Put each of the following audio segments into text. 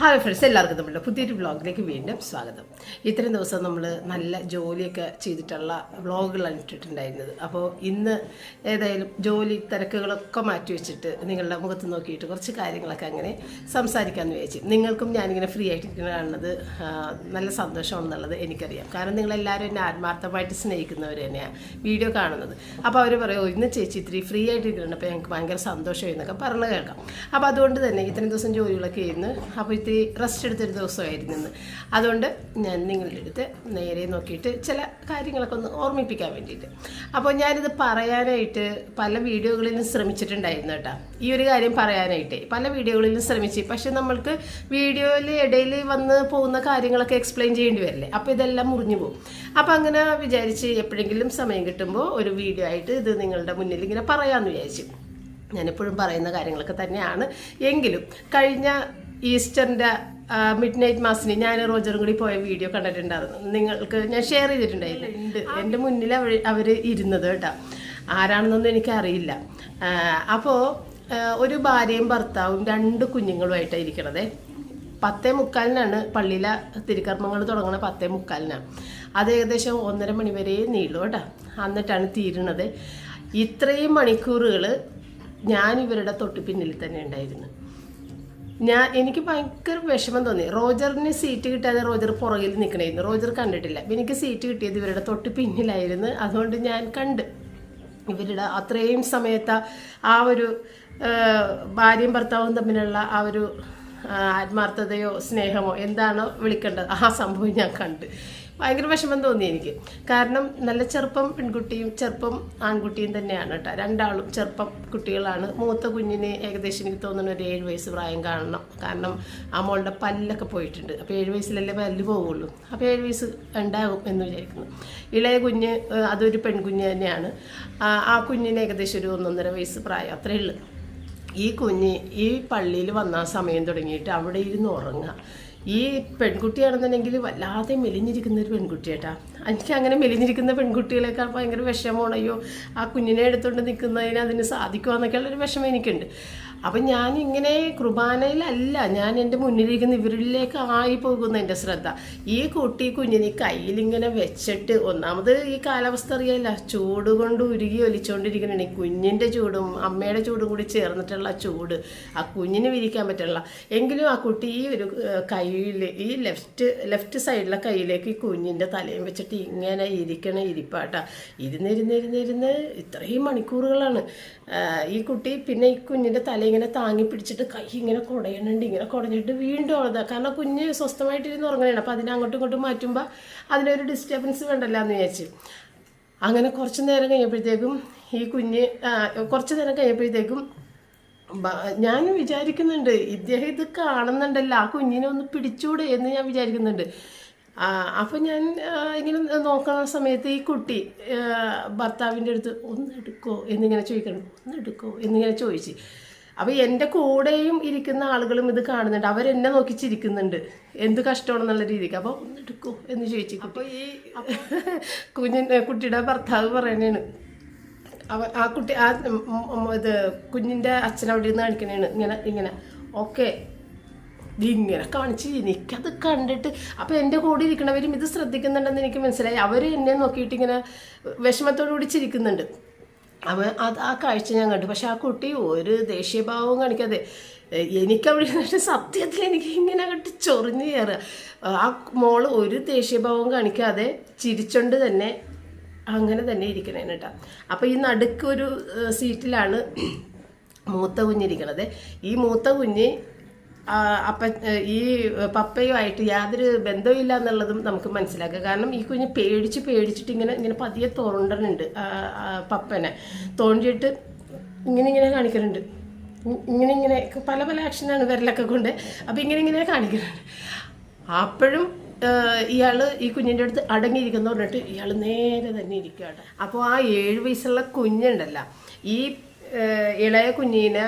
Hi friends എല്ലാവർക്കും നമ്മുടെ പുതിയൊരു വ്ളോഗിലേക്ക് വീണ്ടും സ്വാഗതം. ഇത്രയും ദിവസം നമ്മൾ നല്ല ജോലിയൊക്കെ ചെയ്തിട്ടുള്ള വ്ളോഗുകളാണ് ഇട്ടിട്ടുണ്ടായിരുന്നത്. അപ്പോൾ ഇന്ന് ഏതായാലും ജോലി തിരക്കുകളൊക്കെ മാറ്റി വെച്ചിട്ട് നിങ്ങളുടെ മുഖത്ത് നോക്കിയിട്ട് കുറച്ച് കാര്യങ്ങളൊക്കെ അങ്ങനെ സംസാരിക്കാമെന്ന് വിചാരിച്ചു. നിങ്ങൾക്കും ഞാനിങ്ങനെ ഫ്രീ ആയിട്ടിരിക്കുന്ന കാണുന്നത് നല്ല സന്തോഷമാണെന്നുള്ളത് എനിക്കറിയാം. കാരണം നിങ്ങളെല്ലാവരും എന്നെ ആത്മാർത്ഥമായിട്ട് സ്നേഹിക്കുന്നവർ തന്നെയാണ് വീഡിയോ കാണുന്നത്. അപ്പോൾ അവർ പറയും ഇന്ന് ചേച്ചി ഇത്തിരി ഫ്രീ ആയിട്ട് ആയിട്ടിരിക്കുന്നുണ്ട് അപ്പോൾ ഞങ്ങൾക്ക് ഭയങ്കര സന്തോഷമായി എന്നൊക്കെ പറഞ്ഞു കേൾക്കാം. അപ്പോൾ അതുകൊണ്ട് തന്നെ ഇത്രയും ദിവസം ജോലികളൊക്കെ ചെയ്യുന്നു അപ്പോൾ ഇത്തിരി റെസ്റ്റ് എടുത്തൊരു ദിവസമായിരുന്നു ഇന്ന്. അതുകൊണ്ട് ഞാൻ നിങ്ങളുടെ അടുത്ത് നേരെ നോക്കിയിട്ട് ചില കാര്യങ്ങളൊക്കെ ഒന്ന് ഓർമ്മിപ്പിക്കാൻ വേണ്ടിയിട്ട്. അപ്പോൾ ഞാനിത് പറയാനായിട്ട് പല വീഡിയോകളിലും ശ്രമിച്ചിട്ടുണ്ടായിരുന്നു കേട്ടോ. ഈ ഒരു കാര്യം പറയാനായിട്ട്. പല വീഡിയോകളിലും ശ്രമിച്ചു. പക്ഷെ നമ്മൾക്ക് വീഡിയോയിൽ ഇടയിൽ വന്ന് പോകുന്ന കാര്യങ്ങളൊക്കെ എക്സ്പ്ലെയിൻ ചെയ്യേണ്ടി വരില്ലേ? അപ്പോൾ ഇതെല്ലാം മുറിഞ്ഞു പോകും. അപ്പോൾ അങ്ങനെ വിചാരിച്ച് എപ്പോഴെങ്കിലും സമയം കിട്ടുമ്പോൾ ഒരു വീഡിയോ ആയിട്ട് ഇത് നിങ്ങളുടെ മുന്നിൽ ഇങ്ങനെ പറയാമെന്ന് വിചാരിച്ചു. ഞാനെപ്പോഴും പറയുന്ന കാര്യങ്ങളൊക്കെ തന്നെയാണ്. എങ്കിലും കഴിഞ്ഞ ഈസ്റ്ററിന്റെ മിഡ് നൈറ്റ് മാസിന് ഞാൻ റോജറും കൂടി പോയ വീഡിയോ കണ്ടിട്ടുണ്ടായിരുന്നു. നിങ്ങൾക്ക് ഞാൻ ഷെയർ ചെയ്തിട്ടുണ്ടായിരുന്നു. ഉണ്ട് എന്റെ മുന്നിൽ അവർ അവർ ഇരുന്നത് കേട്ടോ. ആരാണെന്നൊന്നും എനിക്കറിയില്ല. അപ്പോൾ ഒരു ഭാര്യയും ഭർത്താവും രണ്ട് കുഞ്ഞുങ്ങളുമായിട്ടാണ് ഇരിക്കണത്. പത്തേ മുക്കാലിനാണ് പള്ളിയിലെ തിരുക്കർമ്മങ്ങൾ തുടങ്ങുന്നത് പത്തേ മുക്കാലിനാണ് അത് ഏകദേശം ഒന്നര മണി വരെ നീളു കേട്ടോ. എന്നിട്ടാണ് തീരുന്നത്. ഇത്രയും മണിക്കൂറുകൾ ഞാൻ ഇവരുടെ തൊട്ട് പിന്നിൽ തന്നെ ഉണ്ടായിരുന്നു. ഞാൻ എനിക്ക് ഭയങ്കര വിഷമം തോന്നി. റോജറിന് സീറ്റ് കിട്ടാതെ റോജർ പുറകിൽ നിൽക്കണമായിരുന്നു റോജർ കണ്ടിട്ടില്ല. എനിക്ക് സീറ്റ് കിട്ടിയത് ഇവരുടെ തൊട്ട് പിന്നിലായിരുന്നു. അതുകൊണ്ട് ഞാൻ കണ്ട്. ഇവരുടെ അത്രയും സമയത്ത് ആ ഒരു ഭാര്യയും ഭർത്താവും തമ്മിലുള്ള ആ ഒരു ആത്മാർത്ഥതയോ സ്നേഹമോ എന്താണോ വിളിക്കേണ്ടത് ആ സംഭവം ഞാൻ കണ്ട്. ഭയങ്കര വിഷമം തോന്നി എനിക്ക്. കാരണം നല്ല ചെറുപ്പം പെൺകുട്ടിയും ചെറുപ്പം ആൺകുട്ടിയും തന്നെയാണ് കേട്ടോ. രണ്ടാളും ചെറുപ്പം കുട്ടികളാണ്. മൂത്ത കുഞ്ഞിന് ഏകദേശം എനിക്ക് തോന്നുന്നു ഒരു ഏഴ് വയസ്സ് പ്രായം കാണണം. കാരണം ആ മോളുടെ പല്ലൊക്കെ പോയിട്ടുണ്ട്. അപ്പോൾ ഏഴ് വയസ്സിലല്ലേ പല്ല് പോവുള്ളൂ. അപ്പോൾ ഏഴ് വയസ്സ് ഉണ്ടാകും എന്ന് വിചാരിക്കുന്നു. ഇളയ കുഞ്ഞ് അതൊരു പെൺകുഞ്ഞ് തന്നെയാണ്. ആ കുഞ്ഞിന് ഏകദേശം ഒരു ഒന്നൊന്നര വയസ്സ് പ്രായം അത്രയേ ഉള്ളൂ. ഈ കുഞ്ഞ് ഈ പള്ളിയിൽ വന്ന സമയം തുടങ്ങിയിട്ട് അവിടെ ഇരുന്ന് ഉറങ്ങുക. ഈ പെൺകുട്ടിയാണെന്നുണ്ടെങ്കിൽ വല്ലാതെ മെലിഞ്ഞിരിക്കുന്ന ഒരു പെൺകുട്ടിയേട്ടാ. എനിക്ക് അങ്ങനെ മെലിഞ്ഞിരിക്കുന്ന പെൺകുട്ടികളെക്കാൾ ഭയങ്കര വിഷമമാണ്. അയ്യോ ആ കുഞ്ഞിനെ എടുത്തുകൊണ്ട് നിൽക്കുന്നതിന് അതിന് സാധിക്കുമോ എന്നൊക്കെയുള്ളൊരു വിഷമം എനിക്കുണ്ട്. അപ്പം ഞാൻ ഇങ്ങനെ കുർബാനയിലല്ല ഞാൻ എന്റെ മുന്നിലിരിക്കുന്ന ഇവരിലേക്ക് ആയി പോകുന്ന എന്റെ ശ്രദ്ധ. ഈ കുട്ടി കുഞ്ഞിനെ കയ്യിലിങ്ങനെ വെച്ചിട്ട് ഒന്നാമത് ഈ കാലാവസ്ഥ അറിയാമല്ല ചൂട് കൊണ്ട് ഉരുകി ഒലിച്ചുകൊണ്ടിരിക്കുന്ന ഈ കുഞ്ഞിന്റെ ചൂടും അമ്മയുടെ ചൂടും കൂടി ചേർന്നിട്ടുള്ള ചൂട് ആ കുഞ്ഞിന് വിരിക്കാൻ പറ്റുള്ള. എങ്കിലും ആ കുട്ടി ഈ ഒരു കയ്യിൽ ഈ ലെഫ്റ്റ് ലെഫ്റ്റ് സൈഡിലെ കയ്യിലേക്ക് ഈ കുഞ്ഞിന്റെ തലയും വെച്ചിട്ട് ഇങ്ങനെ ഇരിക്കണ ഇരിപ്പാട്ടാ. ഇരുന്നിരുന്നിരുന്നിരുന്ന് ഇത്രയും മണിക്കൂറുകളാണ്. ഈ കുട്ടി പിന്നെ ഈ കുഞ്ഞിന്റെ തല ഇങ്ങനെ താങ്ങി പിടിച്ചിട്ട് കൈ ഇങ്ങനെ കുടയണുണ്ട് ഇങ്ങനെ കുടഞ്ഞിട്ട് വീണ്ടും ഉള്ളതാ കാരണം കുഞ്ഞ് സ്വസ്ഥമായിട്ടിരുന്ന് ഉറങ്ങുകയാണ്. അപ്പോൾ അതിനെ അങ്ങോട്ടും ഇങ്ങോട്ടും മാറ്റുമ്പോൾ അതിനൊരു ഡിസ്റ്റർബൻസ് വേണ്ടല്ലോ എന്ന് വിചാരിച്ചു. അങ്ങനെ കുറച്ച് നേരം കഴിഞ്ഞപ്പോഴത്തേക്കും ഈ കുഞ്ഞ് കുറച്ച് നേരം കഴിഞ്ഞപ്പോഴത്തേക്കും ഞാൻ വിചാരിക്കുന്നുണ്ട് ഇദ്ദേഹം ഇത് കാണുന്നുണ്ടല്ലോ ആ കുഞ്ഞിനെ ഒന്ന് പിടിച്ചൂടെ എന്ന് ഞാൻ വിചാരിക്കുന്നുണ്ട്. അപ്പം ഞാൻ ഇങ്ങനെ നോക്കുന്ന സമയത്ത് ഈ കുട്ടി ഭർത്താവിന്റെ അടുത്ത് ഒന്ന് എടുക്കോ എന്നിങ്ങനെ ചോദിക്കണം ഒന്ന് എടുക്കോ എന്നിങ്ങനെ ചോദിച്ച്. അപ്പോൾ എന്റെ കൂടെയും ഇരിക്കുന്ന ആളുകളും ഇത് കാണുന്നുണ്ട്. അവരെന്നെ നോക്കി ചിരിക്കുന്നുണ്ട്. എന്ത് കഷ്ടമാണെന്നുള്ള രീതിക്ക്. അപ്പോൾ ഒന്ന് എടുക്കോ എന്ന് ചോദിച്ചു അപ്പോൾ ഈ കുഞ്ഞിന്റെ കുട്ടിയുടെ ഭർത്താവ് പറയണേണ് അവ ആ കുട്ടി ആ ഇത് കുഞ്ഞിന്റെ അച്ഛൻ അവിടെ നിന്ന് കാണിക്കണേണ് ഇങ്ങനെ ഇങ്ങനെ. ഓക്കെ. ഇങ്ങനെ കാണിച്ച് എനിക്കത് കണ്ടിട്ട് അപ്പോൾ എന്റെ കൂടെ ഇരിക്കണവരും ഇത് ശ്രദ്ധിക്കുന്നുണ്ടെന്ന് എനിക്ക് മനസ്സിലായി. അവർ എന്നെ നോക്കിയിട്ട് ഇങ്ങനെ വിഷമത്തോടു കൂടി ചിരിക്കുന്നുണ്ട്. അവൻ അത് ആ കാഴ്ച ഞാൻ കണ്ടു. പക്ഷെ ആ കുട്ടി ഒരു ദേഷ്യഭാവവും കാണിക്കാതെ എനിക്കവിടെ പക്ഷെ സത്യത്തിൽ എനിക്ക് ഇങ്ങനെ അങ്ങോട്ട് ചൊറിഞ്ഞ് കയറുക. ആ മോൾ ഒരു ദേഷ്യഭാവവും കാണിക്കാതെ ചിരിച്ചോണ്ട് തന്നെ അങ്ങനെ തന്നെ ഇരിക്കണേ കേട്ടോ. അപ്പോൾ ഈ നടുക്കൊരു സീറ്റിലാണ് മൂത്ത കുഞ്ഞിരിക്കണത്. ഈ മൂത്ത കുഞ്ഞ് അപ്പ ഈ പപ്പയുമായിട്ട് യാതൊരു ബന്ധവുമില്ല എന്നുള്ളതും നമുക്ക് മനസ്സിലാക്കാം. കാരണം ഈ കുഞ്ഞ് പേടിച്ച് പേടിച്ചിട്ട് ഇങ്ങനെ ഇങ്ങനെ പതിയെ ആ, പപ്പനെ. തോണ്ടിയിട്ട് ഇങ്ങനെ ഇങ്ങനെ കാണിക്കലുണ്ട് ഇങ്ങനെ ഇങ്ങനെ പല പല ആക്ഷനാണ് വിരലൊക്കെ കൊണ്ട് അപ്പം ഇങ്ങനെ ഇങ്ങനെ കാണിക്കുന്നുണ്ട് അപ്പോഴും ഇയാൾ ഈ കുഞ്ഞിന്റെ അടുത്ത് അടങ്ങിയിരിക്കുന്ന പറഞ്ഞിട്ട് ഇയാൾ നേരെ തന്നെ ഇരിക്കുകയാണ്. അപ്പോൾ ആ ഏഴ് വയസ്സുള്ള കുഞ്ഞുണ്ടല്ല. ഈ ഇളയ കുഞ്ഞിനെ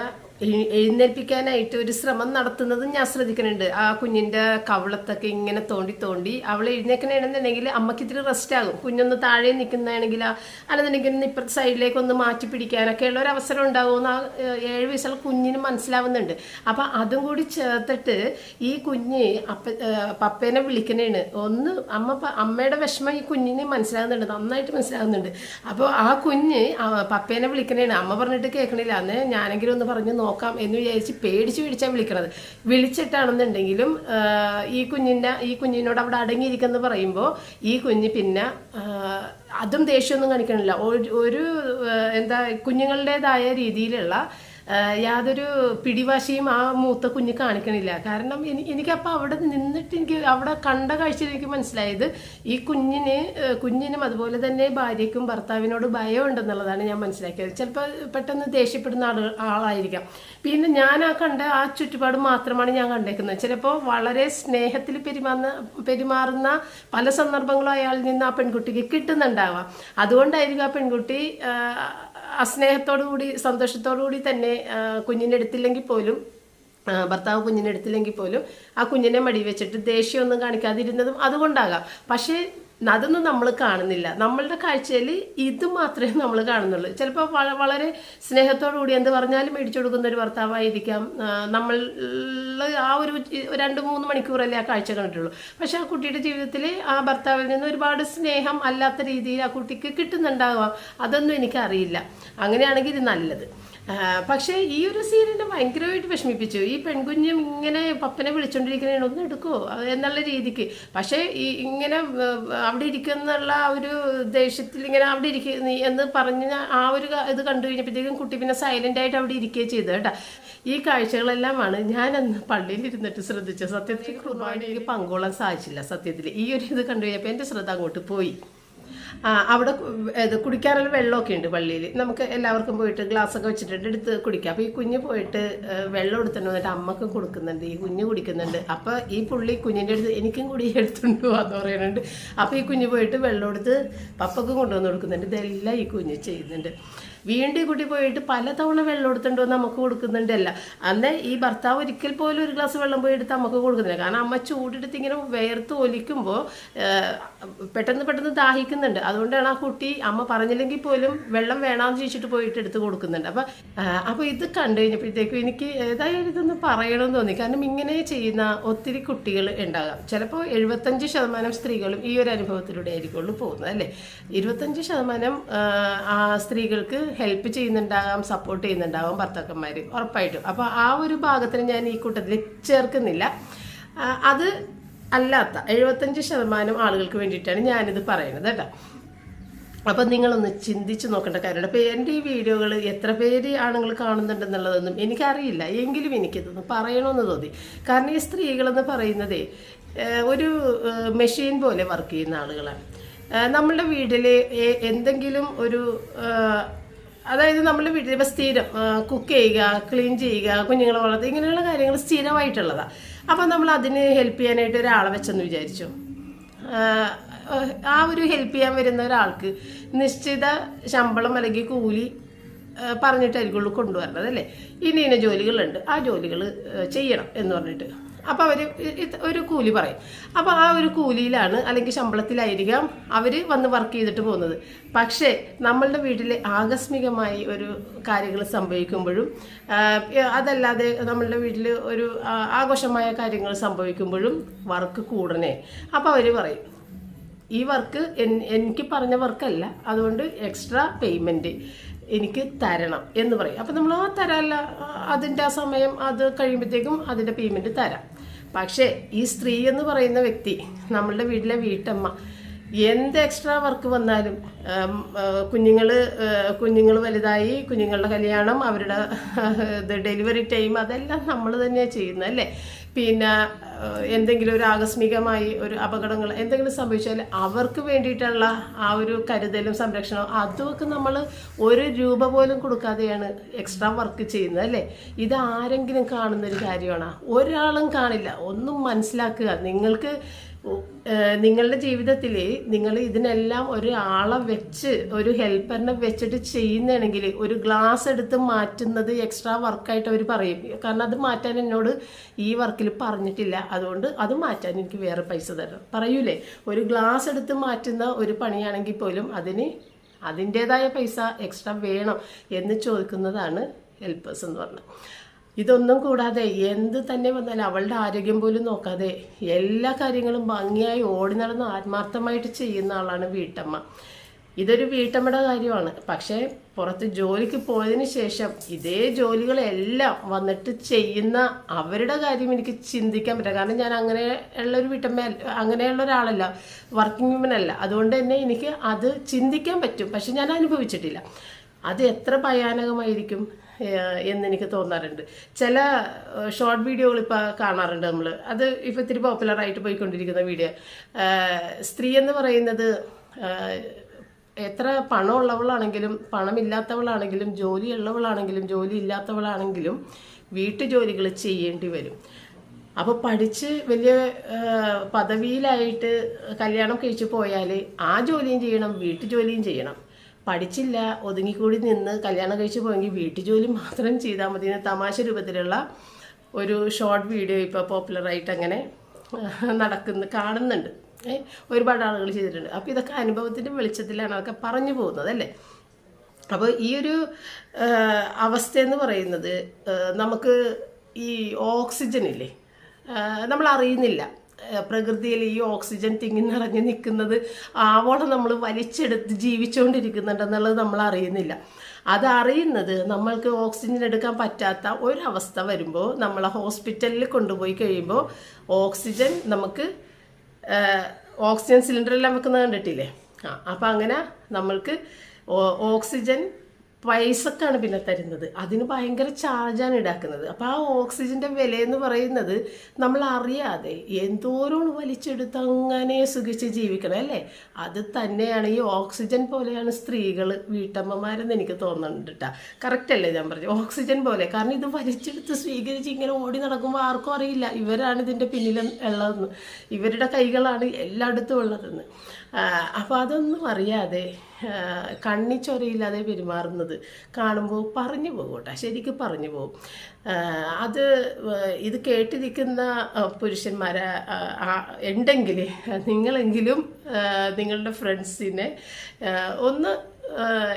എഴുന്നേൽപ്പിക്കാനായിട്ട് ഒരു ശ്രമം നടത്തുന്നത് ഞാൻ ശ്രദ്ധിക്കുന്നുണ്ട്. ആ കുഞ്ഞിന്റെ കവളത്തൊക്കെ ഇങ്ങനെ തോണ്ടി തോണ്ടി അവൾ എഴുന്നേക്കണമെന്നുണ്ടെങ്കിൽ അമ്മയ്ക്ക് ഇത്തിരി റെസ്റ്റ് ആകും. കുഞ്ഞൊന്ന് താഴെ നിൽക്കുന്നതാണെങ്കിൽ അല്ലെന്നുണ്ടെങ്കിൽ ഒന്ന് ഇപ്പുറത്തെ സൈഡിലേക്ക് ഒന്ന് മാറ്റി പിടിക്കാനൊക്കെ ഉള്ള ഒരു അവസരം ഉണ്ടാകുമെന്ന് ആ ഏഴ് വയസ്സുള്ള കുഞ്ഞിന് മനസ്സിലാവുന്നുണ്ട്. അപ്പൊ അതും കൂടി ചേർത്തിട്ട് ഈ കുഞ്ഞ് അപ്പ പപ്പേനെ വിളിക്കണേണ്. ഒന്ന് അമ്മ അമ്മയുടെ വിഷമം ഈ കുഞ്ഞിന് മനസ്സിലാകുന്നുണ്ട്. നന്നായിട്ട് മനസ്സിലാകുന്നുണ്ട്. അപ്പോൾ ആ കുഞ്ഞ് പപ്പേനെ വിളിക്കണേണ്. അമ്മ പറഞ്ഞിട്ട് കേൾക്കണില്ല. അന്ന് ഞാനെങ്കിലും ഒന്ന് പറഞ്ഞ് നോക്കാം എന്ന് വിചാരിച്ച് പേടിച്ച് പിടിച്ചാൽ വിളിക്കണത്. വിളിച്ചിട്ടാണെന്നുണ്ടെങ്കിലും ഈ കുഞ്ഞിന്റെ ഈ കുഞ്ഞിനോട് അവിടെ അടങ്ങിയിരിക്കുന്ന പറയുമ്പോൾ ഈ കുഞ്ഞ് പിന്നെ അതും ദേഷ്യമൊന്നും കാണിക്കണില്ല. ഒരു എന്താ കുഞ്ഞുങ്ങളുടേതായ രീതിയിലുള്ള യാതൊരു പിടിവാശിയും ആ മൂത്ത കുഞ്ഞ് കാണിക്കണില്ല. കാരണം എനി എനിക്കപ്പോൾ അവിടെ നിന്നിട്ട് എനിക്ക് അവിടെ കണ്ട കാഴ്ചയിൽ എനിക്ക് മനസ്സിലായത് ഈ കുഞ്ഞിന് കുഞ്ഞിനും അതുപോലെ തന്നെ ഭാര്യയ്ക്കും ഭർത്താവിനോട് ഭയം ഉണ്ടെന്നുള്ളതാണ് ഞാൻ മനസ്സിലാക്കിയത്. ചിലപ്പോൾ പെട്ടെന്ന് ദേഷ്യപ്പെടുന്ന ആൾ ആളായിരിക്കാം. പിന്നെ ഞാൻ ആ കണ്ട ആ ചുറ്റുപാട് മാത്രമാണ് ഞാൻ കണ്ടേക്കുന്നത്. ചിലപ്പോൾ വളരെ സ്നേഹത്തിൽ പെരുമാറുന്ന പെരുമാറുന്ന പല സന്ദർഭങ്ങളും അയാളിൽ നിന്ന് ആ പെൺകുട്ടിക്ക് കിട്ടുന്നുണ്ടാവാം. അതുകൊണ്ടായിരിക്കും ആ പെൺകുട്ടി ആ കൂടി സന്തോഷത്തോടു കൂടി തന്നെ കുഞ്ഞിനെ എടുത്തില്ലെങ്കിൽ പോലും ഭർത്താവ് കുഞ്ഞിനെ എടുത്തില്ലെങ്കിൽ പോലും ആ കുഞ്ഞിനെ മടി വെച്ചിട്ട് ദേഷ്യമൊന്നും കാണിക്കാതിരുന്നതും അതുകൊണ്ടാകാം. പക്ഷേ അതൊന്നും നമ്മൾ കാണുന്നില്ല. നമ്മളുടെ കാഴ്ചയിൽ ഇത് മാത്രമേ നമ്മൾ കാണുന്നുള്ളൂ. ചിലപ്പോൾ വള- വളരെ സ്നേഹത്തോടു കൂടി എന്ത് പറഞ്ഞാലും മേടിച്ചു കൊടുക്കുന്ന ഒരു ഭർത്താവായിരിക്കാം നമ്മൾ ആ ഒരു രണ്ട് മൂന്ന് മണിക്കൂറല്ലേ ആ കാഴ്ച കണ്ടിട്ടുള്ളൂ. പക്ഷെ ആ കുട്ടിയുടെ ജീവിതത്തിൽ ആ ഭർത്താവിൽ നിന്ന് ഒരുപാട് സ്നേഹം അല്ലാത്ത രീതിയിൽ ആ കുട്ടിക്ക് കിട്ടുന്നുണ്ടാവാം. അതൊന്നും എനിക്കറിയില്ല. അങ്ങനെയാണെങ്കിൽ ഇത് നല്ലത്. പക്ഷേ ഈ ഒരു സീൻ സീനിനെ ഭയങ്കരമായിട്ട് വിഷമിപ്പിച്ചു. ഈ പെൺകുഞ്ഞും ഇങ്ങനെ പപ്പനെ വിളിച്ചോണ്ടിരിക്കുന്ന ഒന്ന് എടുക്കുമോ എന്നുള്ള രീതിക്ക്. പക്ഷേ ഈ ഇങ്ങനെ അവിടെ ഇരിക്കുന്നുള്ള ഒരു ദേഷ്യത്തിൽ ഇങ്ങനെ അവിടെ ഇരിക്കുന്ന എന്ന് പറഞ്ഞ ആ ഒരു ഇത് കണ്ടു കഴിഞ്ഞപ്പോഴത്തേക്കും കുട്ടി പിന്നെ സൈലന്റ് ആയിട്ട് അവിടെ ഇരിക്കുകയും ചെയ്തു കേട്ടോ. ഈ കാഴ്ചകളെല്ലാമാണ് ഞാൻ അന്ന് പള്ളിയിൽ ഇരുന്നിട്ട് ശ്രദ്ധിച്ചത്. സത്യത്തിൽ കുർബാനയിൽ പങ്കോളാൻ സാധിച്ചില്ല സത്യത്തിൽ. ഈ ഒരു ഇത് കണ്ടു കഴിഞ്ഞപ്പോൾ എന്റെ ശ്രദ്ധ അങ്ങോട്ട് പോയി. അവിടെ ഇത് കുടിക്കാനുള്ള വെള്ളമൊക്കെ ഉണ്ട് പള്ളിയിൽ. നമുക്ക് എല്ലാവർക്കും പോയിട്ട് ഗ്ലാസ് ഒക്കെ വെച്ചിട്ടുണ്ട് എടുത്ത് കുടിക്കാം. അപ്പോൾ ഈ കുഞ്ഞ് പോയിട്ട് വെള്ളം എടുത്തിട്ട് വന്നിട്ട് അമ്മയ്ക്ക് കൊടുക്കുന്നുണ്ട് ഈ കുഞ്ഞ് കുടിക്കുന്നുണ്ട്. അപ്പോൾ ഈ പുള്ളി കുഞ്ഞിന്റെ അടുത്ത് എനിക്കും കൂടി എടുത്തുണ്ട് എന്ന് പറയുന്നുണ്ട്. അപ്പോൾ ഈ കുഞ്ഞ് പോയിട്ട് വെള്ളം എടുത്ത് പപ്പക്കും കൊണ്ടുവന്ന് കൊടുക്കുന്നുണ്ട്. ഇതെല്ലാം ഈ കുഞ്ഞ് ചെയ്യുന്നുണ്ട്. വീണ്ടും കൂട്ടി പോയിട്ട് പലതവണ വെള്ളം എടുത്തുകൊണ്ട് വന്ന് നമുക്ക് കൊടുക്കുന്നുണ്ടല്ല. അന്ന് ഈ ഭർത്താവ് ഒരിക്കൽ പോലും ഒരു ഗ്ലാസ് വെള്ളം പോയി എടുത്ത് നമുക്ക് കൊടുക്കുന്നില്ല. കാരണം അമ്മ ചൂടെടുത്ത് ഇങ്ങനെ വേർത്ത് ഒലിക്കുമ്പോൾ പെട്ടെന്ന് പെട്ടെന്ന് ദാഹിക്കുന്നുണ്ട്. അതുകൊണ്ടാണ് ആ കുട്ടി അമ്മ പറഞ്ഞില്ലെങ്കിൽ പോലും വെള്ളം വേണമെന്ന് ചോദിച്ചിട്ട് പോയിട്ട് എടുത്ത് കൊടുക്കുന്നുണ്ട്. അപ്പം അപ്പോൾ ഇത് കണ്ടു കഴിഞ്ഞപ്പോഴത്തേക്കും എനിക്ക് ഏതായാലും ഇതൊന്ന് പറയണമെന്ന് തോന്നി. കാരണം ഇങ്ങനെ ചെയ്യുന്ന ഒത്തിരി കുട്ടികൾ ഉണ്ടാകാം. ചിലപ്പോൾ എഴുപത്തഞ്ച് ശതമാനം സ്ത്രീകളും ഈ ഒരു അനുഭവത്തിലൂടെ ആയിരിക്കുള്ളൂ പോകുന്നത് അല്ലേ? ഇരുപത്തഞ്ച് ശതമാനം സ്ത്രീകൾക്ക് ഹെൽപ്പ് ചെയ്യുന്നുണ്ടാകാം സപ്പോർട്ട് ചെയ്യുന്നുണ്ടാകാം ഭർത്താക്കന്മാർ ഉറപ്പായിട്ടും. അപ്പോൾ ആ ഒരു ഭാഗത്തിന് ഞാൻ ഈ കൂട്ടത്തിൽ ചേർക്കുന്നില്ല. അത് അല്ലാത്ത എഴുപത്തഞ്ച് ശതമാനം ആളുകൾക്ക് വേണ്ടിയിട്ടാണ് ഞാനിത് പറയുന്നത് കേട്ടോ. അപ്പം നിങ്ങളൊന്ന് ചിന്തിച്ച് നോക്കേണ്ട കാര്യമുണ്ട്. അപ്പോൾ എന്റെ ഈ വീഡിയോകൾ എത്ര പേര് ആണുങ്ങൾ കാണുന്നുണ്ടെന്നുള്ളതൊന്നും എനിക്കറിയില്ല. എങ്കിലും എനിക്കിതൊന്ന് പറയണമെന്ന് തോന്നി. കാരണം ഈ സ്ത്രീകളെന്ന് പറയുന്നതേ ഒരു മെഷീൻ പോലെ വർക്ക് ചെയ്യുന്ന ആളുകളാണ്. നമ്മളുടെ വീട്ടിൽ എന്തെങ്കിലും ഒരു അതായത് നമ്മൾ വീട്ടിൽ സ്ഥിരം കുക്ക് ചെയ്യുക ക്ലീൻ ചെയ്യുക കുഞ്ഞുങ്ങളെ വളർത്തുക ഇങ്ങനെയുള്ള കാര്യങ്ങൾ സ്ഥിരമായിട്ടുള്ളതാണ് അപ്പം നമ്മൾ അതിന് ഹെൽപ്പ് ചെയ്യാനായിട്ട് ഒരാളെ വെച്ചെന്ന് വിചാരിച്ചു. ആ ഒരു ഹെൽപ്പ് ചെയ്യാൻ വരുന്ന ഒരാൾക്ക് നിശ്ചിത ശമ്പളം അല്ലെങ്കിൽ കൂലി പറഞ്ഞിട്ടായിരിക്കുള്ളൂ കൊണ്ടുവരണത് അല്ലേ? ഇന്ന ഇന്ന ജോലികളുണ്ട് ആ ജോലികൾ ചെയ്യണം എന്ന് പറഞ്ഞിട്ട്. അപ്പോൾ അവർ ഒരു കൂലി പറയും. അപ്പോൾ ആ ഒരു കൂലിയിലാണ് അല്ലെങ്കിൽ ശമ്പളത്തിലായിരിക്കാം അവർ വന്ന് വർക്ക് ചെയ്തിട്ട് പോകുന്നത്. പക്ഷേ നമ്മളുടെ വീട്ടിൽ ആകസ്മികമായി ഒരു കാര്യങ്ങൾ സംഭവിക്കുമ്പോഴും അതല്ലാതെ നമ്മളുടെ വീട്ടിൽ ഒരു ആഘോഷമായ കാര്യങ്ങൾ സംഭവിക്കുമ്പോഴും വർക്ക് കൂടണേ. അപ്പോൾ അവർ പറയും ഈ വർക്ക് എനിക്ക് പറഞ്ഞ വർക്കല്ല അതുകൊണ്ട് എക്സ്ട്രാ പേയ്മെന്റ് എനിക്ക് തരണം എന്ന് പറയും. അപ്പം നമ്മൾ ആ തരാല്ല അതിന്റെ ആ സമയം അത് കഴിയുമ്പോഴത്തേക്കും അതിന്റെ പേയ്മെന്റ് തരാം. പക്ഷേ ഈ സ്ത്രീ എന്ന് പറയുന്ന വ്യക്തി നമ്മളുടെ വീട്ടിലെ വീട്ടമ്മ എന്ത് എക്സ്ട്രാ വർക്ക് വന്നാലും കുഞ്ഞുങ്ങൾ കുഞ്ഞുങ്ങൾ വലുതായി കുഞ്ഞുങ്ങളുടെ കല്യാണം അവരുടെ ഇത് ഡെലിവറി ടൈം അതെല്ലാം നമ്മൾ തന്നെയാണ് ചെയ്യുന്നത് അല്ലേ? പിന്നെ എന്തെങ്കിലും ഒരു ആകസ്മികമായി ഒരു അപകടങ്ങൾ എന്തെങ്കിലും സംഭവിച്ചാൽ അവർക്ക് വേണ്ടിയിട്ടുള്ള ആ ഒരു കരുതലും സംരക്ഷണവും അതുമൊക്കെ നമ്മൾ ഒരു രൂപ പോലും കൊടുക്കാതെയാണ് എക്സ്ട്രാ വർക്ക് ചെയ്യുന്നത് അല്ലേ? ഇത് ആരെങ്കിലും കാണുന്നൊരു കാര്യമാണ്? ഒരാളും കാണില്ല. ഒന്നും മനസ്സിലാക്കുക. നിങ്ങൾക്ക് നിങ്ങളുടെ ജീവിതത്തിൽ നിങ്ങൾ ഇതിനെല്ലാം ഒരാളെ വെച്ച് ഒരു ഹെൽപ്പറിനെ വെച്ചിട്ട് ചെയ്യുന്നതാണെങ്കിൽ ഒരു ഗ്ലാസ് എടുത്ത് മാറ്റുന്നത് എക്സ്ട്രാ വർക്കായിട്ട് അവർ പറയും. കാരണം അത് മാറ്റാൻ എന്നോട് ഈ വർക്കിൽ പറഞ്ഞിട്ടില്ല. അതുകൊണ്ട് അത് മാറ്റാൻ എനിക്ക് വേറെ പൈസ തരണം. പറയൂലേ? ഒരു ഗ്ലാസ് എടുത്ത് മാറ്റുന്ന ഒരു പണിയാണെങ്കിൽ പോലും അതിന് അതിന്റേതായ പൈസ എക്സ്ട്രാ വേണം എന്ന് ചോദിക്കുന്നതാണ് ഹെൽപ്പേഴ്സ് എന്ന് പറഞ്ഞത്. ഇതൊന്നും കൂടാതെ എന്ത് തന്നെ വന്നാലും അവളുടെ ആരോഗ്യം പോലും നോക്കാതെ എല്ലാ കാര്യങ്ങളും ഭംഗിയായി ഓടി നടന്ന് ആത്മാർത്ഥമായിട്ട് ചെയ്യുന്ന ആളാണ് വീട്ടമ്മ. ഇതൊരു വീട്ടമ്മയുടെ കാര്യമാണ്. പക്ഷേ പുറത്ത് ജോലിക്ക് പോയതിന് ശേഷം ഇതേ ജോലികളെല്ലാം വന്നിട്ട് ചെയ്യുന്ന അവരുടെ കാര്യം എനിക്ക് ചിന്തിക്കാൻ പറ്റില്ല. കാരണം ഞാൻ അങ്ങനെ ഉള്ള ഒരു വീട്ടമ്മ അങ്ങനെയുള്ള ഒരാളല്ല. വർക്കിംഗ് വുമൻ അല്ല. അതുകൊണ്ട് തന്നെ എനിക്ക് അത് ചിന്തിക്കാൻ പറ്റും. പക്ഷെ ഞാൻ അനുഭവിച്ചിട്ടില്ല. അത് എത്ര ഭയാനകമായിരിക്കും. എന്നെനിക്ക് തോന്നാറുണ്ട്. ചില ഷോർട്ട് വീഡിയോകൾ ഇപ്പോൾ കാണാറുണ്ട് നമ്മൾ അത് ഇപ്പോൾ ഇത്തിരി പോപ്പുലറായിട്ട് പോയിക്കൊണ്ടിരിക്കുന്ന വീഡിയോ സ്ത്രീ എന്ന് പറയുന്നത് എത്ര പണമുള്ളവളാണെങ്കിലും പണമില്ലാത്തവളാണെങ്കിലും ജോലി ഉള്ളവളാണെങ്കിലും ജോലി ഇല്ലാത്തവളാണെങ്കിലും വീട്ടുജോലികൾ ചെയ്യേണ്ടി വരും. അപ്പോൾ പഠിച്ച് വലിയ പദവിയിലായിട്ട് കല്യാണം കഴിച്ചു പോയാൽ ആ ജോലിയും ചെയ്യണം വീട്ടുജോലിയും ചെയ്യണം. പഠിച്ചില്ല ഒതുങ്ങിക്കൂടി നിന്ന് കല്യാണം കഴിച്ച് പോയെങ്കിൽ വീട്ടുജോലി മാത്രം ചെയ്താൽ മതി എന്ന തമാശ രൂപത്തിലുള്ള ഒരു ഷോർട്ട് വീഡിയോ ഇപ്പോൾ പോപ്പുലറായിട്ട് അങ്ങനെ നടക്കുന്നു കാണുന്നുണ്ട്. ഒരുപാട് ആളുകൾ ചെയ്തിട്ടുണ്ട്. അപ്പോൾ ഇതൊക്കെ അനുഭവത്തിന്റെ വെളിച്ചത്തിലാണ് അതൊക്കെ പറഞ്ഞു പോകുന്നത് അല്ലേ? അപ്പോൾ ഈ ഒരു അവസ്ഥ എന്ന് പറയുന്നത് നമുക്ക് ഈ ഓക്സിജൻ ഇല്ലേ? നമ്മൾ അറിയുന്നില്ല. പ്രകൃതിയിൽ ഈ ഓക്സിജൻ തിങ്ങി നിറഞ്ഞു നിൽക്കുന്നത് ആവോളം നമ്മൾ വലിച്ചെടുത്ത് ജീവിച്ചുകൊണ്ടിരിക്കുന്നുണ്ടെന്നുള്ളത് നമ്മൾ അറിയുന്നില്ല. അത് അറിയുന്നത് നമ്മൾക്ക് ഓക്സിജൻ എടുക്കാൻ പറ്റാത്ത ഒരവസ്ഥ വരുമ്പോൾ നമ്മളെ ഹോസ്പിറ്റലിൽ കൊണ്ടുപോയി കഴിയുമ്പോൾ ഓക്സിജൻ നമുക്ക് ഓക്സിജൻ സിലിണ്ടറെല്ലാം വെക്കുന്നത് കണ്ടിട്ടില്ലേ? ആ അപ്പം അങ്ങനെ നമ്മൾക്ക് ഓക്സിജൻ പൈസക്കാണ് പിന്നെ തരുന്നത്. അതിന് ഭയങ്കര ചാർജാണ് ഈടാക്കുന്നത്. അപ്പം ആ ഓക്സിജന്റെ വില എന്ന് പറയുന്നത് നമ്മൾ അറിയാതെ എന്തോരം വലിച്ചെടുത്ത് അങ്ങനെ സുഖിച്ച് ജീവിക്കണം അല്ലേ? അത് തന്നെയാണ് ഈ ഓക്സിജൻ പോലെയാണ് സ്ത്രീകൾ വീട്ടമ്മമാരെന്ന് എനിക്ക് തോന്നുന്നുണ്ട് കറക്റ്റ് അല്ലേ ഞാൻ പറഞ്ഞു ഓക്സിജൻ പോലെ. കാരണം ഇത് വലിച്ചെടുത്ത് സ്വീകരിച്ച് ഇങ്ങനെ ഓടി നടക്കുമ്പോൾ ആർക്കും അറിയില്ല. ഇവരാണ് ഇതിന്റെ പിന്നിലും ഉള്ളതെന്ന്. ഇവരുടെ കൈകളാണ് എല്ലായിടത്തും ഉള്ളതെന്ന്. അപ്പോൾ അതൊന്നും അറിയാതെ കണ്ണിച്ചൊരയില്ലാതെ കണ്ണി പെരുമാറുന്നത് കാണുമ്പോൾ പറഞ്ഞു പോകും കേട്ടോ ശരിക്കും പറഞ്ഞു പോകും അത് ഇത് കേട്ടിരിക്കുന്ന പുരുഷന്മാരെ ഉണ്ടെങ്കിൽ നിങ്ങളെങ്കിലും നിങ്ങളുടെ ഫ്രണ്ട്സിനെ ഒന്ന്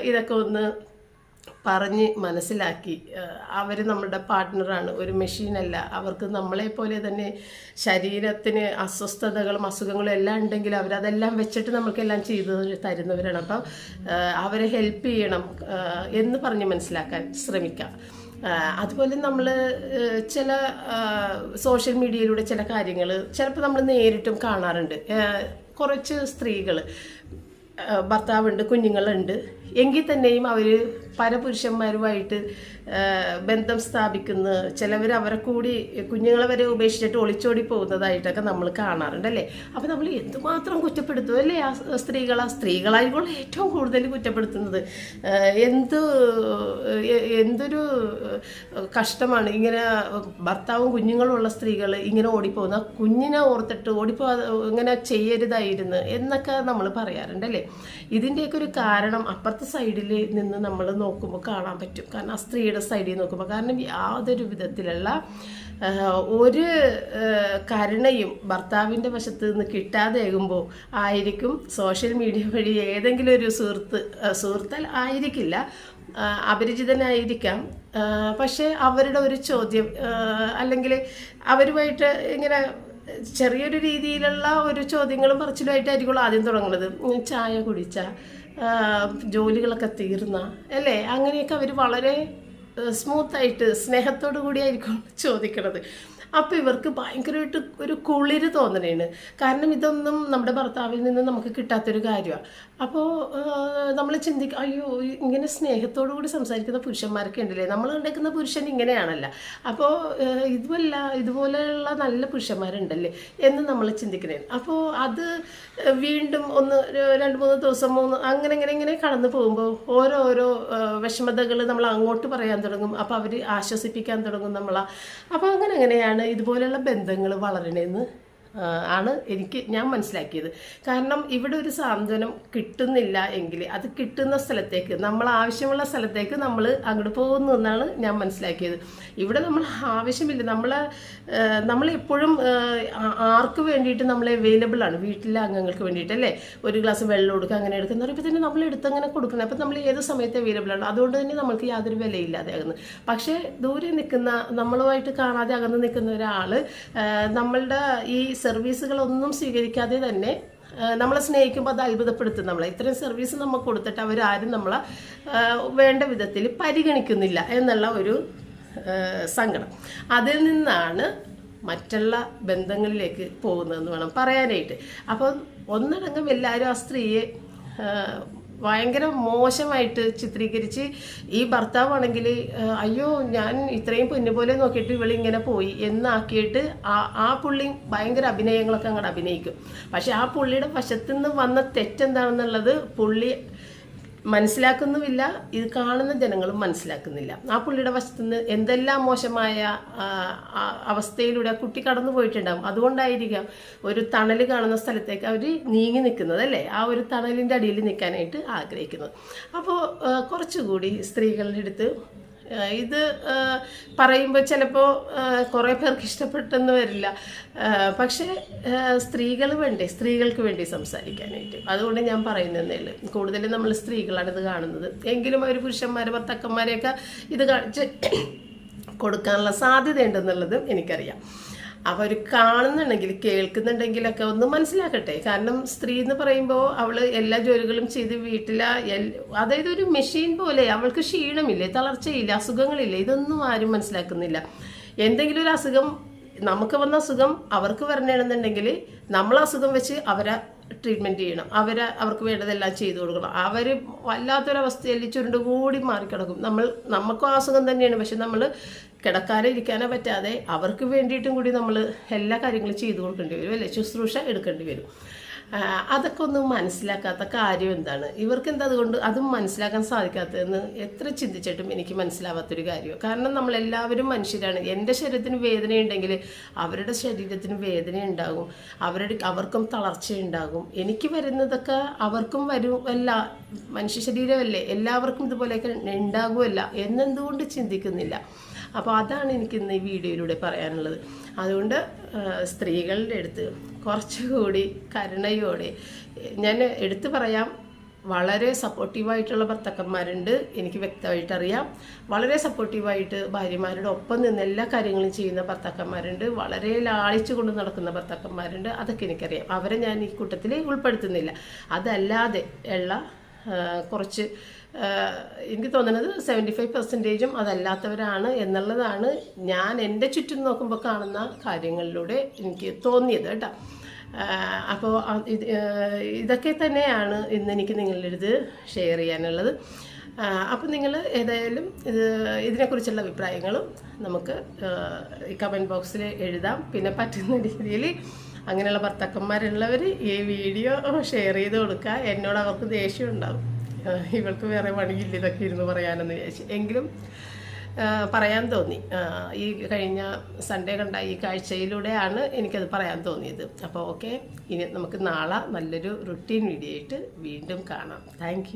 ഇതൊക്കെ ഒന്ന് പറഞ്ഞ് മനസ്സിലാക്കി. അവർ നമ്മുടെ പാർട്ട്ണറാണ്. ഒരു മെഷീനല്ല. അവർക്ക് നമ്മളെ പോലെ തന്നെ ശരീരത്തിന് അസ്വസ്ഥതകളും അസുഖങ്ങളും എല്ലാം ഉണ്ടെങ്കിൽ അവരതെല്ലാം വെച്ചിട്ട് നമുക്കെല്ലാം ചെയ്ത് തരുന്നവരാണ്. അപ്പം അവരെ ഹെൽപ്പ് ചെയ്യണം എന്ന് പറഞ്ഞ് മനസ്സിലാക്കാൻ ശ്രമിക്കാം. അതുപോലെ നമ്മൾ ചില സോഷ്യൽ മീഡിയയിലൂടെ ചില കാര്യങ്ങൾ ചിലപ്പോൾ നമ്മൾ നേരിട്ടും കാണാറുണ്ട്. കുറച്ച് സ്ത്രീകൾ ഭർത്താവുണ്ട് കുഞ്ഞുങ്ങളുണ്ട്. എങ്കിൽ തന്നെയും അവർ പരപുരുഷന്മാരുമായിട്ട് പുരുഷന്മാരുമായിട്ട് ബന്ധം സ്ഥാപിക്കുന്ന ചിലവർ അവരെ കൂടി കുഞ്ഞുങ്ങളെ വരെ ഉപേക്ഷിച്ചിട്ട് ഒളിച്ചോടി പോകുന്നതായിട്ടൊക്കെ നമ്മൾ കാണാറുണ്ട് അല്ലേ? അപ്പോൾ നമ്മൾ എന്തുമാത്രം കുറ്റപ്പെടുത്തും അല്ലേ ആ സ്ത്രീകളാ? സ്ത്രീകളായിക്കോളെ ഏറ്റവും കൂടുതൽ കുറ്റപ്പെടുത്തുന്നത്. ആ, എന്ത് എന്തൊരു കഷ്ടമാണ് ഇങ്ങനെ ഭർത്താവും കുഞ്ഞുങ്ങളും ഉള്ള സ്ത്രീകൾ ഇങ്ങനെ ഓടിപ്പോകുന്ന ആ കുഞ്ഞിനെ ഓർത്തിട്ട് ഓടിപ്പോ ഇങ്ങനെ ചെയ്യരുതായിരുന്നു എന്നൊക്കെ നമ്മൾ പറയാറുണ്ട് അല്ലേ? ഇതിന്റെയൊക്കെ ഒരു കാരണം അപ്പുറത്തെ സൈഡിൽ നിന്ന് നമ്മൾ നോക്കുമ്പോൾ കാണാൻ പറ്റും. കാരണം ആ സ്ത്രീയുടെ സൈഡിൽ നോക്കുമ്പോൾ കാരണം യാതൊരു വിധത്തിലുള്ള ഒരു കരുണയും ഭർത്താവിന്റെ വശത്ത് നിന്ന് കിട്ടാതെയാകുമ്പോൾ ആയിരിക്കും സോഷ്യൽ മീഡിയ വഴി ഏതെങ്കിലും ഒരു സുഹൃത്ത് സുഹൃത്തൽ ആയിരിക്കില്ല. അപരിചിതനായിരിക്കാം. പക്ഷേ അവരുടെ ഒരു ചോദ്യം അല്ലെങ്കിൽ അവരുമായിട്ട് ഇങ്ങനെ ചെറിയൊരു രീതിയിലുള്ള ഒരു ചോദ്യങ്ങളും പറച്ചിലുമായിട്ടായിരിക്കും ആദ്യം തുടങ്ങുന്നത്. ചായ കുടിച്ച ജോലികളൊക്കെ തീർന്ന അല്ലേ? അങ്ങനെയൊക്കെ അവർ വളരെ സ്മൂത്തായിട്ട് സ്നേഹത്തോടു കൂടിയായിരിക്കും ചോദിക്കണത്. അപ്പോൾ ഇവർക്ക് ഭയങ്കരമായിട്ട് ഒരു കുളിര് തോന്നണേണ്. കാരണം ഇതൊന്നും നമ്മുടെ ഭർത്താവിൽ നിന്ന് നമുക്ക് കിട്ടാത്തൊരു കാര്യമാണ് അപ്പോൾ നമ്മൾ ചിന്തിക്കുക അയ്യോ ഇങ്ങനെ സ്നേഹത്തോടു കൂടി സംസാരിക്കുന്ന പുരുഷന്മാരൊക്കെ ഉണ്ടല്ലേ? നമ്മൾ കണ്ടേക്കുന്ന പുരുഷൻ ഇങ്ങനെയാണല്ല. അപ്പോൾ ഇതുമല്ല ഇതുപോലെയുള്ള നല്ല പുരുഷന്മാരുണ്ടല്ലേ എന്ന് നമ്മൾ ചിന്തിക്കണേ. അപ്പോൾ അത് വീണ്ടും ഒന്ന് രണ്ട് മൂന്ന് ദിവസം മൂന്ന് അങ്ങനെ ഇങ്ങനെ ഇങ്ങനെ കടന്നു പോകുമ്പോൾ ഓരോരോ വിഷമതകൾ നമ്മൾ അങ്ങോട്ട് പറയാൻ തുടങ്ങും. അപ്പോൾ അവർ ആശ്വസിപ്പിക്കാൻ തുടങ്ങും നമ്മളെ. അപ്പോൾ അങ്ങനെ അങ്ങനെയാണ് ഇതുപോലെയുള്ള ബന്ധങ്ങൾ വളരണേന്ന് ആണ് എനിക്ക് ഞാൻ മനസ്സിലാക്കിയത്. കാരണം ഇവിടെ ഒരു സാന്ത്വനം കിട്ടുന്നില്ല എങ്കിൽ അത് കിട്ടുന്ന സ്ഥലത്തേക്ക് നമ്മൾ ആവശ്യമുള്ള സ്ഥലത്തേക്ക് നമ്മൾ അങ്ങോട്ട് പോകുന്നു എന്നാണ് ഞാൻ മനസ്സിലാക്കിയത്. ഇവിടെ നമ്മൾ ആവശ്യമില്ല. നമ്മൾ നമ്മൾ എപ്പോഴും ആർക്ക് വേണ്ടിയിട്ട് നമ്മൾ അവൈലബിൾ ആണ്? വീട്ടിലെ അംഗങ്ങൾക്ക് വേണ്ടിയിട്ട് അല്ലേ? ഒരു ഗ്ലാസ് വെള്ളം കൊടുക്കുക അങ്ങനെ എടുക്കുന്ന പറയുമ്പോൾ തന്നെ നമ്മൾ എടുത്ത് അങ്ങനെ കൊടുക്കണം അപ്പം നമ്മൾ ഏത് സമയത്ത് അവൈലബിൾ ആണ്? അതുകൊണ്ട് തന്നെ നമുക്ക് യാതൊരു വിലയില്ലാതെ ആകുന്നു. പക്ഷേ ദൂരെ നിൽക്കുന്ന നമ്മളുമായിട്ട് കാണാതെ അകന്ന് നിൽക്കുന്ന ഒരാൾ നമ്മളുടെ ഈ സർവീസുകളൊന്നും സ്വീകരിക്കാതെ തന്നെ നമ്മളെ സ്നേഹിക്കുമ്പോൾ അത് അത്ഭുതപ്പെടുത്തും നമ്മളെ. ഇത്രയും സർവീസ് നമുക്ക് കൊടുത്തിട്ട് അവരാരും നമ്മളെ വേണ്ട വിധത്തിൽ പരിഗണിക്കുന്നില്ല എന്നുള്ള ഒരു സങ്കടം. അതിൽ നിന്നാണ് മറ്റുള്ള ബന്ധങ്ങളിലേക്ക് പോകുന്നതെന്ന് വേണം പറയാനായിട്ട്. അപ്പോൾ ഒന്നടങ്കം എല്ലാവരും ആ സ്ത്രീയെ ഭയങ്കര മോശമായിട്ട് ചിത്രീകരിച്ച് ഈ ഭർത്താവാണെങ്കിൽ അയ്യോ ഞാൻ ഇത്രയും പൊന്നുപോലെ നോക്കിയിട്ട് ഇങ്ങനെ പോയി എന്നാക്കിയിട്ട് ആ ആ പുള്ളി ഭയങ്കര അഭിനയങ്ങളൊക്കെ അങ്ങോട്ട് അഭിനയിക്കും. പക്ഷെ ആ പുള്ളിയുടെ വശത്തു നിന്ന് വന്ന തെറ്റെന്താണെന്നുള്ളത് പുള്ളി മനസ്സിലാക്കുന്നുമില്ല ഇത് കാണുന്ന ജനങ്ങളും മനസ്സിലാക്കുന്നില്ല. ആ പുള്ളിയുടെ വശത്തുനിന്ന് എന്തെല്ലാം മോശമായ അവസ്ഥയിലൂടെ കുട്ടി കടന്നു പോയിട്ടുണ്ടാകും അതുകൊണ്ടായിരിക്കാം ഒരു തണൽ കാണുന്ന സ്ഥലത്തേക്ക് അവർ നീങ്ങി നിൽക്കുന്നത് അല്ലേ? ആ ഒരു തണലിന്റെ അടിയിൽ നിൽക്കാനായിട്ട് ആഗ്രഹിക്കുന്നത്. അപ്പോൾ കുറച്ചുകൂടി സ്ത്രീകളുടെ അടുത്ത് ഇത് പറയുമ്പോൾ ചിലപ്പോൾ കുറേ പേർക്ക് ഇഷ്ടപ്പെട്ടെന്ന് വരില്ല. പക്ഷേ സ്ത്രീകൾ വേണ്ടേ? സ്ത്രീകൾക്ക് വേണ്ടി സംസാരിക്കാനായിട്ട്? അതുകൊണ്ട് ഞാൻ പറയുന്നതേ ഉള്ളൂ. കൂടുതലും നമ്മൾ സ്ത്രീകളാണ് ഇത് കാണുന്നത്. എങ്കിലും അവർ പുരുഷന്മാരെ ഭർത്താക്കന്മാരെയൊക്കെ ഇത് കാണിച്ച് കൊടുക്കാനുള്ള സാധ്യതയുണ്ടെന്നുള്ളത് എനിക്കറിയാം. അപ്പോൾ അവർ കാണുന്നുണ്ടെങ്കിൽ കേൾക്കുന്നുണ്ടെങ്കിലൊക്കെ ഒന്ന് മനസ്സിലാക്കട്ടെ. കാരണം സ്ത്രീ എന്ന് പറയുമ്പോൾ അവൾ എല്ലാ ജോലികളും ചെയ്ത് വീട്ടില അതായത് ഒരു മെഷീൻ പോലെ. അവൾക്ക് ക്ഷീണമില്ലേ തളർച്ചയില്ല അസുഖങ്ങളില്ല? ഇതൊന്നും ആരും മനസ്സിലാക്കുന്നില്ല. എന്തെങ്കിലും ഒരു അസുഖം നമുക്ക് വന്ന അസുഖം അവർക്ക് വരണമെന്നുണ്ടെങ്കിൽ നമ്മൾ അസുഖം വെച്ച് അവരെ ട്രീറ്റ്മെന്റ് ചെയ്യണം. അവർ അവർക്ക് വേണ്ടതെല്ലാം ചെയ്തു കൊടുക്കണം. അവർ വല്ലാത്തൊരവസ്ഥയിൽ ചുരുണ്ടുകൂടി മാറിക്കിടക്കും. നമ്മൾ നമുക്കും അസുഖം തന്നെയാണ്. പക്ഷെ നമ്മൾ കിടക്കാതെ ഇരിക്കാനോ പറ്റാതെ അവർക്ക് വേണ്ടിയിട്ടും കൂടി നമ്മൾ എല്ലാ കാര്യങ്ങളും ചെയ്തു കൊടുക്കേണ്ടി വരും അല്ലേ? ശുശ്രൂഷ എടുക്കേണ്ടി വരും. അതൊക്കെ ഒന്നും മനസ്സിലാക്കാത്ത കാര്യം എന്താണ്? ഇവർക്ക് എന്താ അതുകൊണ്ട് അതും മനസ്സിലാക്കാൻ സാധിക്കാത്തതെന്ന് എത്ര ചിന്തിച്ചിട്ടും എനിക്ക് മനസ്സിലാവാത്തൊരു കാര്യം കാരണം നമ്മളെല്ലാവരും മനുഷ്യരാണ്. എന്റെ ശരീരത്തിന് വേദനയുണ്ടെങ്കിൽ അവരുടെ ശരീരത്തിന് വേദന ഉണ്ടാകും അവരുടെ അവർക്കും തളർച്ചയുണ്ടാകും. എനിക്ക് വരുന്നതൊക്കെ അവർക്കും വരും അല്ല. മനുഷ്യ ശരീരമല്ലേ? എല്ലാവർക്കും ഇതുപോലെയൊക്കെ ഉണ്ടാകുമല്ല. എന്നെന്തുകൊണ്ട് ചിന്തിക്കുന്നില്ല? അപ്പോൾ അതാണ് എനിക്ക് ഇന്ന് ഈ വീഡിയോയിലൂടെ പറയാനുള്ളത്. അതുകൊണ്ട് സ്ത്രീകളുടെ അടുത്ത് കുറച്ചുകൂടി കരുണയോടെ ഞാൻ എടുത്തു പറയാം വളരെ സപ്പോർട്ടീവായിട്ടുള്ള ഭർത്താക്കന്മാരുണ്ട് എനിക്ക് വ്യക്തമായിട്ട് അറിയാം വളരെ സപ്പോർട്ടീവായിട്ട് ഭാര്യമാരുടെ ഒപ്പം നിന്ന് എല്ലാ കാര്യങ്ങളും ചെയ്യുന്ന ഭർത്താക്കന്മാരുണ്ട് വളരെ ലാളിച്ചു കൊണ്ട് നടക്കുന്ന ഭർത്താക്കന്മാരുണ്ട് അതൊക്കെ എനിക്കറിയാം. അവരെ ഞാൻ ഈ കൂട്ടത്തിൽ ഉൾപ്പെടുത്തുന്നില്ല. അതല്ലാതെ ഉള്ള കുറച്ച് എനിക്ക് തോന്നുന്നത് സെവന്റി ഫൈവ് പെർസെന്റേജും അതല്ലാത്തവരാണ് എന്നുള്ളതാണ് ഞാൻ എന്റെ ചുറ്റും നോക്കുമ്പോൾ കാണുന്ന കാര്യങ്ങളിലൂടെ എനിക്ക് തോന്നിയത് കേട്ടോ. അപ്പോൾ ഇത് ഇതൊക്കെ തന്നെയാണ് ഇന്ന് എനിക്ക് നിങ്ങളുടെ അടുത്ത് ഷെയർ ചെയ്യാനുള്ളത് അപ്പം നിങ്ങൾ ഏതായാലും ഇത് ഇതിനെക്കുറിച്ചുള്ള അഭിപ്രായങ്ങളും നമുക്ക് ഈ കമന്റ് ബോക്സിൽ എഴുതാം. പിന്നെ പറ്റുന്ന രീതിയിൽ അങ്ങനെയുള്ള ഭർത്താക്കന്മാരുള്ളവർ ഈ വീഡിയോ ഷെയർ ചെയ്ത് കൊടുക്കുക എന്നോട് അവർക്ക് ദേഷ്യം ഉണ്ടാവും. ഇവൾക്ക് വേറെ പണിയില്ല ഇതൊക്കെ ഇരുന്ന് പറയാനെന്ന് വിചാരിച്ചു. എങ്കിലും പറയാൻ തോന്നി. ഈ കഴിഞ്ഞ സൺഡേ കണ്ട ഈ കാഴ്ചയിലൂടെയാണ് എനിക്കത് പറയാൻ തോന്നിയത്. അപ്പോൾ ഓക്കെ ഇനി നമുക്ക് നാളെ നല്ലൊരു റുട്ടീൻ വീഡിയോ ആയിട്ട് വീണ്ടും കാണാം. താങ്ക്